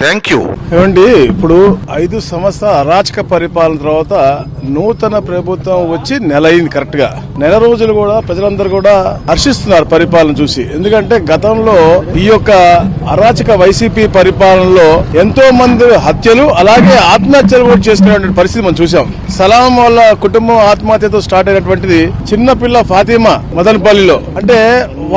Thank you ఏమండి ఇప్పుడు ఐదు సంవత్సరాల అరాచక పరిపాలన తర్వాత నూతన ప్రభుత్వం వచ్చి నెల అయింది కరెక్ట్గా. నెల రోజులు కూడా ప్రజలందరూ కూడా హర్షిస్తున్నారు పరిపాలన చూసి. ఎందుకంటే గతంలో ఈ యొక్క అరాచక వైసీపీ పరిపాలనలో ఎంతో మంది హత్యలు అలాగే ఆత్మహత్యలు కూడా చేసుకునేటువంటి పరిస్థితి మనం చూసాం సలాం వల్ల కుటుంబం ఆత్మహత్యతో స్టార్ట్ అయినటువంటిది చిన్నపిల్ల ఫాతిమా మదనపల్లిలో. అంటే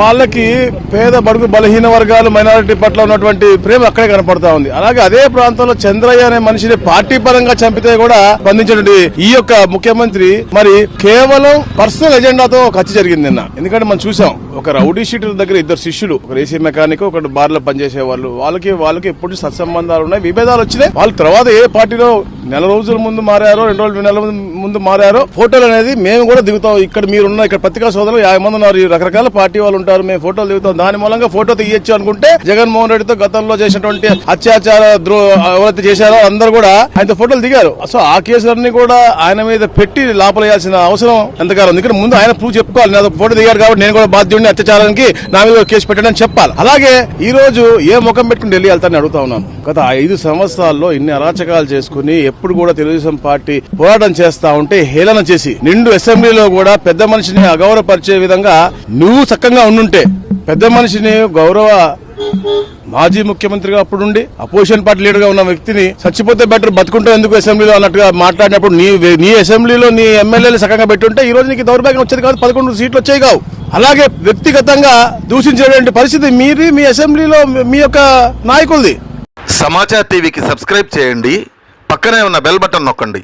వాళ్ళకి పేద బడుగు బలహీన వర్గాలు మైనారిటీ పట్ల ఉన్నటువంటి ప్రేమ అక్కడే కనపడతా ఉంది. అలాగే అదే ప్రాంతంలో చంద్రయ్య అనే మనిషిని పార్టీ పరంగా చంపితే కూడా స్పందించినటువంటి ఈ యొక్క ముఖ్యమంత్రి మరి కేవలం పర్సనల్ ఎజెండాతో ఖర్చు జరిగింది నిన్న. ఎందుకంటే మనం చూసాం ఒక రౌడీ షీటర్ దగ్గర ఇద్దరు శిష్యులు ఒక ఏసీ మెకానిక్ ఒకటి బార్లో పనిచేసే వాళ్ళు వాళ్ళకి వాళ్ళకి ఎప్పుడు సత్సంబంధాలు ఉన్నాయి విభేదాలు వచ్చినాయి. వాళ్ళ తర్వాత ఏ పార్టీలో నెల రోజుల ముందు మారారో రెండు రోజులు నెలల ముందు మారారో ఫోటోలు అనేది మేము కూడా దిగుతాం. ఇక్కడ మీరున్న ఇక్కడ పత్రికా సోదరులు యాభై మంది ఉన్నారు. రకరకాల పార్టీ వాళ్ళు ఉంటారు. మేము ఫోటోలు దిగుతాం. దాని మూలంగా ఫోటో తీయొచ్చు అనుకుంటే జగన్మోహన్ రెడ్డితో గతంలో చేసినటువంటి అత్యాచార ద్రో ఎవరైతే చేశారో అందరూ కూడా ఆయనతో ఫోటోలు దిగారు. సో ఆ కేసులన్నీ కూడా ఆయన మీద పెట్టి లోపలేయాల్సిన అవసరం ఎంతకాలం ఉంది. ఇక్కడ ముందు ఆయన ప్రూవ్ చెప్పుకోవాలి. నాతో ఫోటో దిగారు కాబట్టి నేను కూడా బాధ్యుడిని అత్యాచారానికి నా మీద కేసు పెట్టాడని చెప్పాలి. అలాగే ఈ రోజు ఏ ముఖం పెట్టుకుని ఢిల్లీ వెళ్తానని అడుగుతా ఉన్నాను. గత ఐదు సంవత్సరాల్లో ఇన్ని అరాచకాలు చేసుకుని ఎప్పుడు కూడా తెలుగుదేశం పార్టీ పోరాటం చేస్తా ఉంటే హేళన చేసి నిండు అసెంబ్లీలో కూడా పెద్ద మనిషిని అగౌరవపరిచే విధంగా నువ్వు చక్కగా ఉండుంటే పెద్ద మనిషిని గౌరవ మాజీ ముఖ్యమంత్రిగా అప్పుడుండి అపోజిషన్ పార్టీ లీడర్గా ఉన్న వ్యక్తిని చచ్చిపోతే బెటర్ బతుకుంటా ఎందుకు అసెంబ్లీలో అన్నట్టుగా మాట్లాడినప్పుడు నీ నీ అసెంబ్లీలో నీ ఎమ్మెల్యేలు సకంగా పెట్టుంటే ఈ రోజు నీకు దౌర్భాగ్యం వచ్చేది కాదు పదకొండు సీట్లు వచ్చాయి కావు. అలాగే వ్యక్తిగతంగా దూషించేటువంటి పరిస్థితి మీది మీ అసెంబ్లీలో మీ- యొక్క నాయకులది. సమాచార్ టీవీకి సబ్స్క్రైబ్ చేయండి. పక్కనే ఉన్న బెల్ బటన్ నొక్కండి.